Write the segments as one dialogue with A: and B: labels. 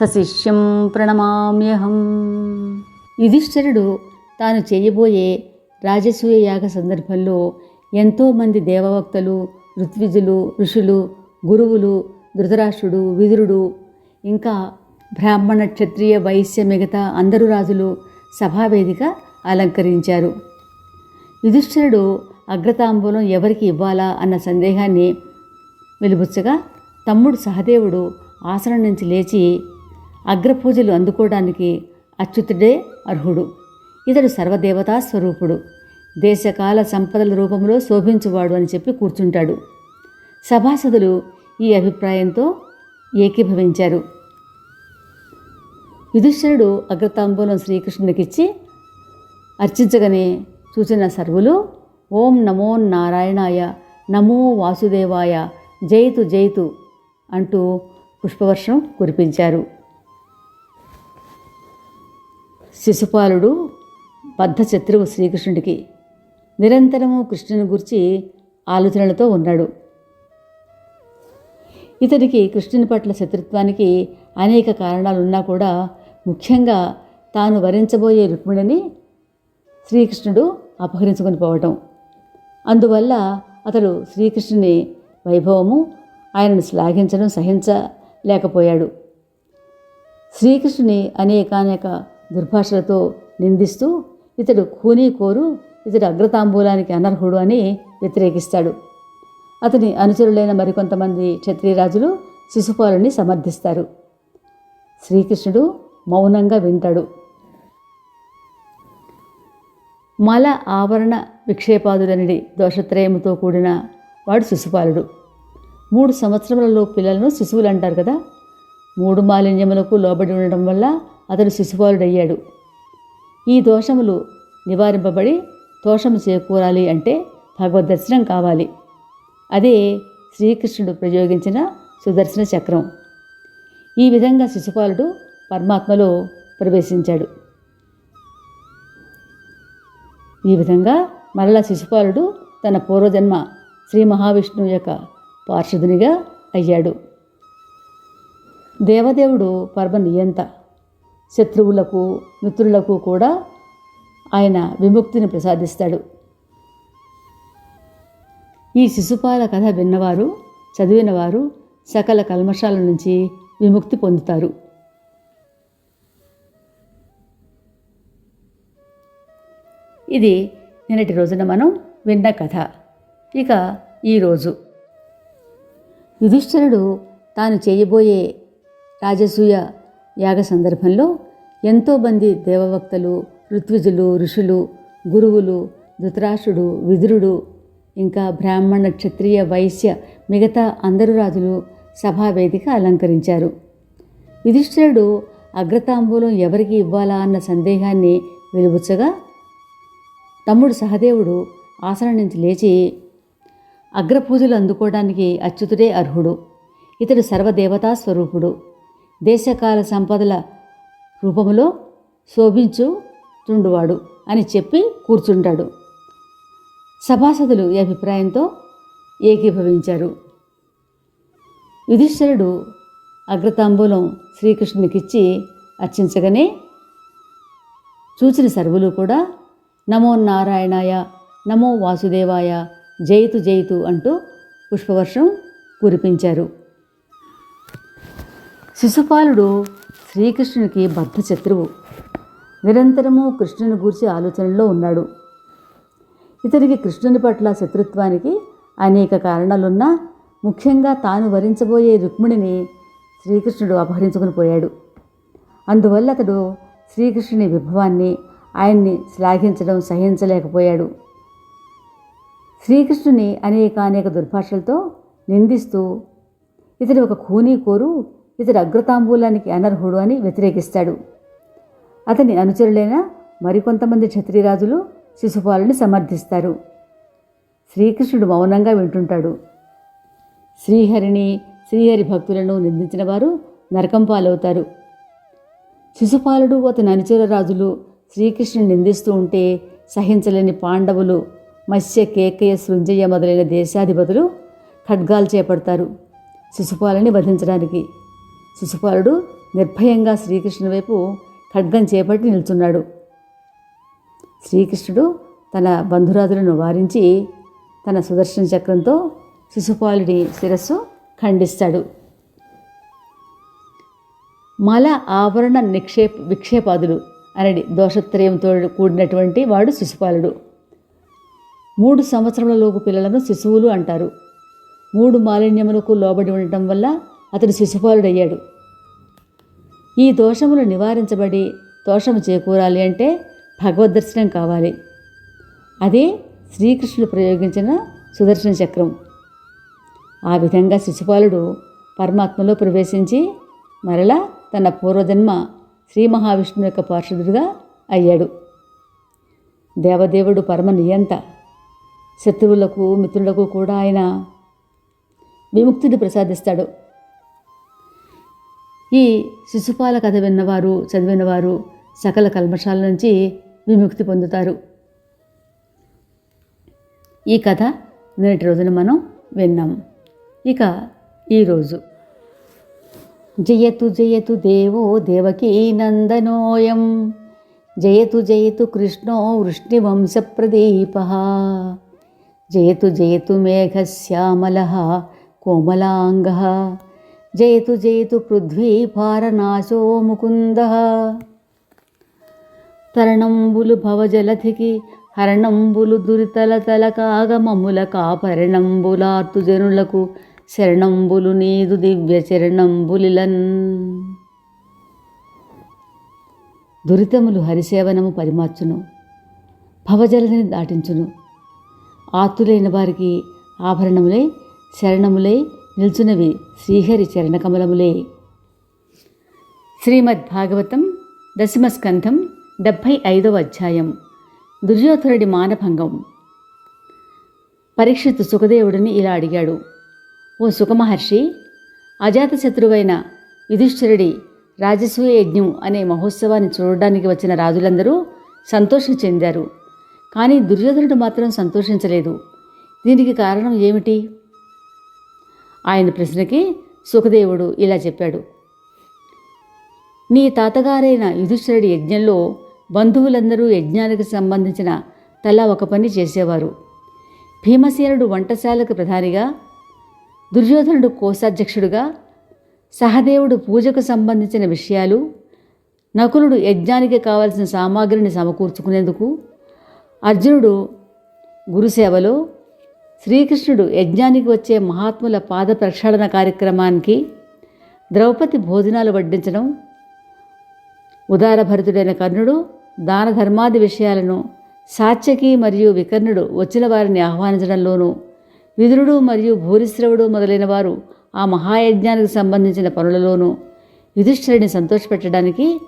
A: సశిష్యం ప్రణమామ్యహం. యుధిష్ఠిరుడు తాను చేయబోయే రాజసూయ యాగ సందర్భంలో ఎంతోమంది దేవవక్తలు ఋత్విజులు ఋషులు గురువులు ధృతరాష్ట్రుడు విదురుడు ఇంకా బ్రాహ్మణ క్షత్రియ వైశ్య మిగతా అందరు రాజులు సభావేదిక అలంకరించారు. యుధిష్ఠిరుడు అగ్రతాంబూలం ఎవరికి ఇవ్వాలా అన్న సందేహాన్ని వెలుబుచ్చగా తమ్ముడు సహదేవుడు ఆసనం నుంచి లేచి అగ్రపూజలు అందుకోవడానికి అచ్యుతుడే అర్హుడు. ఇతడు సర్వదేవతా స్వరూపుడు. దేశకాల సంపదల రూపంలో శోభించువాడు అని చెప్పి కూర్చుంటాడు. సభాసదులు ఈ అభిప్రాయంతో ఏకీభవించారు. యుధిష్ఠరుడు అగ్రతాంబూలం శ్రీకృష్ణునికిచ్చి అర్చించగానే చూసిన సర్వులు ఓం నమో నారాయణాయ నమో వాసుదేవాయ జైతు జైతు అంటూ పుష్పవర్షం కురిపించారు. శిశుపాలుడు బద్ధ శత్రువు శ్రీకృష్ణుడికి నిరంతరము కృష్ణుని గురించి ఆలోచనలతో ఉన్నాడు. ఇతనికి కృష్ణుని పట్ల శత్రుత్వానికి అనేక కారణాలున్నా కూడా ముఖ్యంగా తాను వరించబోయే రుక్మిణిని శ్రీకృష్ణుడు అపహరించుకొని పోవటం. అందువల్ల అతడు శ్రీకృష్ణుని వైభవము ఆయనను శ్లాఘించడం సహించలేకపోయాడు. శ్రీకృష్ణుని అనేకానేక దుర్భాషలతో నిందిస్తూ ఇతడు ఖూనీ కోరు ఇతడు అగ్రతాంబూలానికి అనర్హుడు అని వ్యతిరేకిస్తాడు. అతని అనుచరులైన మరికొంతమంది క్షత్రియరాజులు శిశుపాలుని సమర్థిస్తారు. శ్రీకృష్ణుడు మౌనంగా వింటాడు. మల ఆవరణ విక్షేపాదులనిడి దోషత్రయముతో కూడిన వాడు శిశుపాలుడు. మూడు సంవత్సరములలో పిల్లలను శిశువులు అంటారు కదా. మూడు మాలిన్యములకు లోబడి ఉండడం వల్ల అతడు శిశుపాలుడయ్యాడు ఈ దోషములు నివారింపబడి దోషము చేకూరాలి అంటే భగవద్ దర్శనం కావాలి. అదే శ్రీకృష్ణుడు ప్రయోగించిన సుదర్శన చక్రం. ఈ విధంగా శిశుపాలుడు పరమాత్మలో ప్రవేశించాడు. ఈ విధంగా మరల శిశుపాలుడు తన పూర్వజన్మ శ్రీ మహావిష్ణువు యొక్క పార్షదునిగా అయ్యాడు. దేవదేవుడు పరమ నియంత శత్రువులకు మిత్రులకు కూడా ఆయన విముక్తిని ప్రసాదిస్తాడు. ఈ శిశుపాల కథ విన్నవారు చదివినవారు సకల కల్మషాల నుంచి విముక్తి పొందుతారు. ఇది నిన్నటి రోజున మనం విన్న కథ. ఇక ఈరోజు యుధిష్ఠిరుడు తాను చేయబోయే రాజసూయ యాగ సందర్భంలో ఎంతోమంది దేవవక్తలు ఋత్విజులు ఋషులు గురువులు ధృతరాష్ట్రుడు విదురుడు ఇంకా బ్రాహ్మణ క్షత్రియ వైశ్య మిగతా అందరు రాజులు సభావేదిక అలంకరించారు. యుధిష్ఠిరుడు అగ్రతాంబూలం ఎవరికి ఇవ్వాలా అన్న సందేహాన్ని వెలుబుచ్చగా తమ్ముడు సహదేవుడు ఆసనం నుంచి లేచి అగ్రపూజలు అందుకోవడానికి అచ్యుతుడే అర్హుడు. ఇతడు సర్వదేవతా స్వరూపుడు. దేశకాల సంపదల రూపంలో శోభించు చుండువాడు అని చెప్పి కూర్చుంటాడు. సభాసదులు ఈ అభిప్రాయంతో ఏకీభవించారు. యుధిష్ఠరుడు అగ్రతాంబూలం శ్రీకృష్ణునికిచ్చి అర్చించగానే చూచిన సర్వులు కూడా నమో నారాయణాయ నమో వాసుదేవాయ జయతు జయతు అంటూ పుష్పవర్షం కురిపించారు. శిశుపాలుడు శ్రీకృష్ణునికి బద్ధ శత్రువు. నిరంతరము కృష్ణుని గూర్చి ఆలోచనలో ఉన్నాడు. ఇతనికి కృష్ణుని పట్ల శత్రుత్వానికి అనేక కారణాలున్నా ముఖ్యంగా తాను వరించబోయే రుక్మిణిని శ్రీకృష్ణుడు అపహరించుకుని పోయాడు. అందువల్ల అతడు శ్రీకృష్ణుని విభవాన్ని ఆయన్ని శ్లాఘించడం సహించలేకపోయాడు. శ్రీకృష్ణుని అనేక అనేక దుర్భాషలతో నిందిస్తూ ఇతడు ఒక ఖూనీ కోరు ఇతడు అగ్రతాంబూలానికి అనర్హుడు అని వ్యతిరేకిస్తాడు. అతని అనుచరులైన మరికొంతమంది క్షత్రియరాజులు శిశుపాలుని సమర్థిస్తారు. శ్రీకృష్ణుడు మౌనంగా వింటుంటాడు. శ్రీహరిని శ్రీహరి భక్తులను నిందించిన వారు నరకం పాలవుతారు. శిశుపాలుడు అతని అనుచర రాజులు శ్రీకృష్ణుని నిందిస్తూ ఉంటే సహించలేని పాండవులు మత్స్య కేకయ సృంజయ మొదలైన దేశాధిపతులు ఖడ్గాలు చేపడతారు శిశుపాలని వధించడానికి. శిశుపాలుడు నిర్భయంగా శ్రీకృష్ణుని వైపు ఖడ్గం చేపట్టి నిల్చున్నాడు. శ్రీకృష్ణుడు తన బంధురాజులను వారించి తన సుదర్శన చక్రంతో శిశుపాలుడి శిరస్సు ఖండిస్తాడు. మల ఆవరణ నిక్షేప విక్షేపాదులు అనేది దోషత్రయంతో కూడినటువంటి వాడు శిశుపాలుడు. మూడు సంవత్సరములలోపు పిల్లలను శిశువులు అంటారు. మూడు మాలిన్యములకు లోబడి ఉండటం వల్ల అతడు శిశుపాలుడయ్యాడు. ఈ దోషములు నివారించబడి దోషము చేకూరాలి అంటే భగవద్దర్శనం కావాలి. అదే శ్రీకృష్ణుడు ప్రయోగించిన సుదర్శన చక్రం. ఆ విధంగా శిశుపాలుడు పరమాత్మలో ప్రవేశించి మరలా తన పూర్వజన్మ శ్రీ మహావిష్ణువు యొక్క పార్షదుడిగా అయ్యాడు. దేవదేవుడు పరమ నియంత శత్రువులకు మిత్రులకు కూడా ఆయన విముక్తిని ప్రసాదిస్తాడు. ఈ శిశుపాల కథ విన్నవారు చదివినవారు సకల కల్మషాల నుంచి విముక్తి పొందుతారు. ఈ కథ నిన్నటి రోజున మనం విన్నాం. ఇక ఈరోజు జయతు జయతు దేవో దేవకీ నందనోయం. జయతు జయతు కృష్ణో వృష్ణివంశప్రదీప. జయతు జయతు మేఘశ్యామల కోమలాంగ. జయతు జయతు పృథ్వీ భారనాశో ముకుంద. తరణంబులు భవజలధికి హరణంబులు దురితల తలకాగమముల కాపరణంబులార్తు జనులకు శరణంబులు నీదు దివ్య చరణంబులిలన్ దురితములు హరిసేవనము పరిమార్చును భవజలని దాటించును. ఆతులైన వారికి ఆభరణములై శరణములై నిల్చునవి శ్రీహరి చరణకమలములే శ్రీమద్ భాగవతం దశమస్కంధం డెబ్భై ఐదవ అధ్యాయం. దుర్యోధనుడి మానభంగం. పరీక్షిత్ సుఖదేవుడిని ఇలా అడిగాడు ఓ సుఖమహర్షి అజాతశత్రువైన యుధిష్ఠిరుడి రాజసూయ యజ్ఞం అనే మహోత్సవాన్ని చూడడానికి వచ్చిన రాజులందరూ సంతోషం చెందారు. కానీ దుర్యోధనుడు మాత్రం సంతోషించలేదు. దీనికి కారణం ఏమిటి? ఆయన ప్రశ్నకి సుఖదేవుడు ఇలా చెప్పాడు. నీ తాతగారైన యుధిష్ఠిరుడి యజ్ఞంలో బంధువులందరూ యజ్ఞానికి సంబంధించిన తలా ఒక పని చేసేవారు. భీమసేనుడు వంటశాలకు ప్రధానిగా దుర్యోధనుడు కోశాధ్యక్షుడుగా సహదేవుడు పూజకు సంబంధించిన విషయాలు నకులుడు యజ్ఞానికి కావలసిన సామాగ్రిని సమకూర్చుకునేందుకు అర్జునుడు గురుసేవలో శ్రీకృష్ణుడు యజ్ఞానికి వచ్చే మహాత్ముల పాద ప్రక్షాళన కార్యక్రమానికి ద్రౌపది భోజనాలు వడ్డించడం ఉదారభరితుడైన కర్ణుడు దాన ధర్మాది విషయాలను సాత్యకి మరియు వికర్ణుడు వచ్చిన వారిని ఆహ్వానించడంలోనూ విదురుడు మరియు భూరిశ్రవుడు మొదలైన వారు ఆ మహాయజ్ఞానికి సంబంధించిన పనులలోనూ యుధిష్ఠిరుడిని సంతోషపెట్టడానికి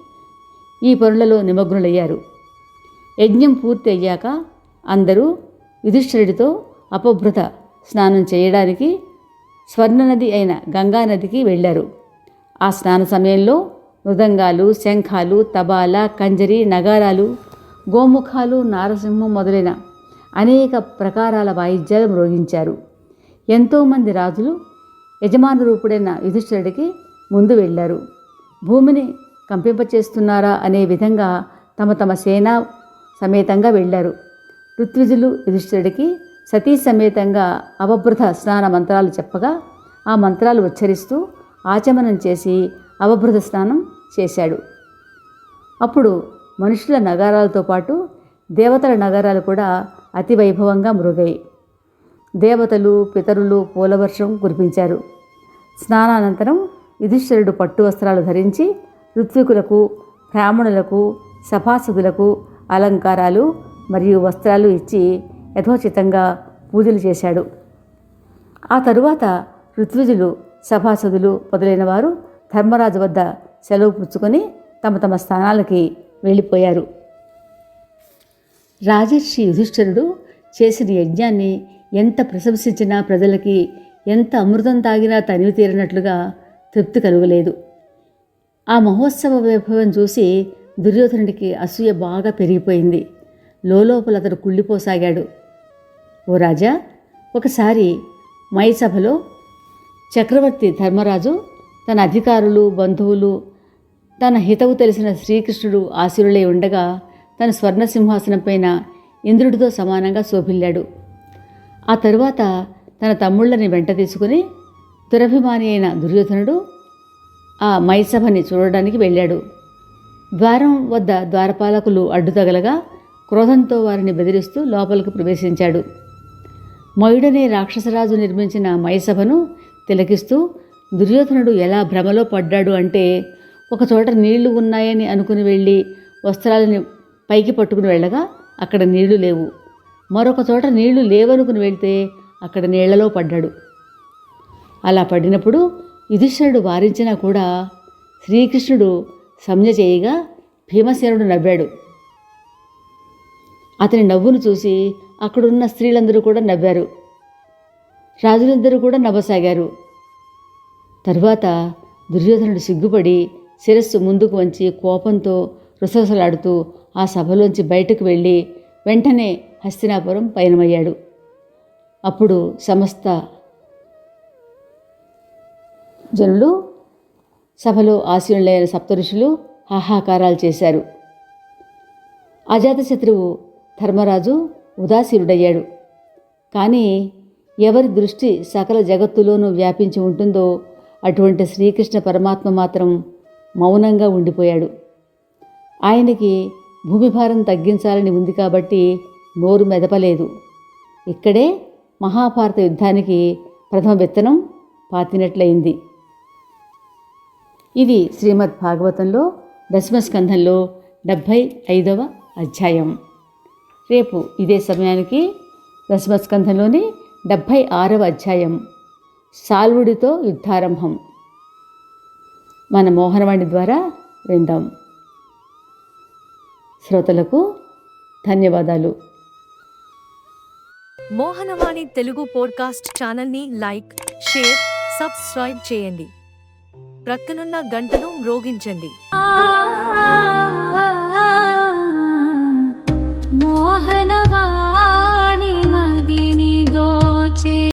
A: ఈ పనులలో నిమగ్నులయ్యారు. యజ్ఞం పూర్తి అయ్యాక అందరూ యుధిష్ఠిరుడితో అపభృత స్నానం చేయడానికి స్వర్ణనది అయిన గంగానదికి వెళ్ళారు. ఆ స్నాన సమయంలో మృదంగాలు శంఖాలు తబాలా కంజరి నగారాలు గోముఖాలు నారసింహం మొదలైన అనేక ప్రకారాల వాయిద్యాలు మ్రోగించారు. ఎంతోమంది రాజులు యజమాన రూపుడైన యుధిష్ఠిరుడికి ముందు వెళ్ళారు. భూమిని కంపింపచేస్తున్నారా అనే విధంగా తమ తమ సేనా సమేతంగా వెళ్ళారు. ఋత్విజులు యుధిష్ఠిరుడికి సతీ సమేతంగా అవభృత స్నాన మంత్రాలు చెప్పగా ఆ మంత్రాలు ఉచ్చరిస్తూ ఆచమనం చేసి అవభృత స్నానం చేశాడు. అప్పుడు మనుషుల నగరాలతో పాటు దేవతల నగరాలు కూడా అతి వైభవంగా మృగాయి దేవతలు పితరులు పూలవర్షం కురిపించారు. స్నానానంతరం యుధిష్ఠిరుడు పట్టు వస్త్రాలు ధరించి ఋత్వికులకు బ్రాహ్మణులకు సభాసదులకు అలంకారాలు మరియు వస్త్రాలు ఇచ్చి యథోచితంగా పూజలు చేశాడు. ఆ తరువాత ఋత్విజులు సభాసదులు మొదలైన వారు ధర్మరాజు వద్ద సెలవు పుచ్చుకొని తమ తమ స్థానాలకి వెళ్ళిపోయారు. రాజర్షి యుధిష్ఠిరుడు చేసిన యజ్ఞాన్ని ఎంత ప్రశంసించినా ప్రజలకి ఎంత అమృతం తాగినా తనివి తీరినట్లుగా తృప్తి కలుగలేదు. ఆ మహోత్సవ వైభవం చూసి దుర్యోధనుడికి అసూయ బాగా పెరిగిపోయింది. లోపల అతడు కుళ్ళిపోసాగాడు. ఓ రాజా ఒకసారి మై సభలో చక్రవర్తి ధర్మరాజు తన అధికారులు బంధువులు తన హితవు తెలిసిన శ్రీకృష్ణుడు ఆశీరులై ఉండగా తన స్వర్ణ సింహాసనం పైన ఇంద్రుడితో సమానంగా శోభిల్లాడు. ఆ తరువాత తన తమ్ముళ్ళని వెంట తీసుకుని దురభిమాని అయిన దుర్యోధనుడు ఆ మైసభని చూడడానికి వెళ్ళాడు. ద్వారం వద్ద ద్వారపాలకులు అడ్డు తగలగా క్రోధంతో వారిని బెదిరిస్తూ లోపలికి ప్రవేశించాడు. మయుడనే రాక్షసరాజు నిర్మించిన మైసభను తిలకిస్తూ దుర్యోధనుడు ఎలా భ్రమలో పడ్డాడు అంటే ఒకచోట నీళ్ళు ఉన్నాయని అనుకుని వెళ్ళి వస్త్రాలని పైకి పట్టుకుని వెళ్ళగా అక్కడ నీళ్ళు లేవు. మరొక చోట నీళ్ళు లేవనుకుని వెళ్తే అక్కడ నీళ్ళలో పడ్డాడు. అలా పడినప్పుడు యుధిష్ఠిరుడు వారించినా కూడా శ్రీకృష్ణుడు సంజ్ఞ చేయగా భీమసేనుడు నవ్వాడు. అతని నవ్వును చూసి అక్కడున్న స్త్రీలందరూ కూడా నవ్వారు. రాజులందరూ కూడా నవ్వసాగారు. తరువాత దుర్యోధనుడు సిగ్గుపడి శిరస్సు ముందుకు వంచి కోపంతో రుసరుసలాడుతూ ఆ సభలోంచి బయటకు వెళ్ళి వెంటనే హస్తినాపురం పయనమయ్యాడు. అప్పుడు సమస్త జనులు సభలో ఆశీనులైన సప్తఋషులు హాహాకారాలు చేశారు. అజాతశత్రువు ధర్మరాజు ఉదాసీనుడయ్యాడు. కానీ ఎవరి దృష్టి సకల జగత్తులోనూ వ్యాపించి ఉంటుందో అటువంటి శ్రీకృష్ణ పరమాత్మ మాత్రం మౌనంగా ఉండిపోయాడు. ఆయనకి భూమిభారం తగ్గించాలని ఉంది కాబట్టి నోరు మెదపలేదు. ఇక్కడే మహాభారత యుద్ధానికి ప్రథమ విత్తనం పాతినట్లయింది. ఇది శ్రీమద్ భాగవతంలో దశమస్కంధంలో డెబ్భై ఐదవ అధ్యాయం. రేపు ఇదే సమయానికి దశమస్కంధంలోని డెబ్భై ఆరవ అధ్యాయం సాల్వుడితో యుద్ధారంభం. మన మోహనవాణి ద్వారా విందాం. శ్రోతలకు ధన్యవాదాలు.
B: మోహనవాణి తెలుగు పోడ్కాస్ట్ ఛానల్ని లైక్ షేర్ సబ్స్క్రైబ్ చేయండి. ప్రక్కనున్న గంటను మ్రోగించండి.
C: మోహనవాణి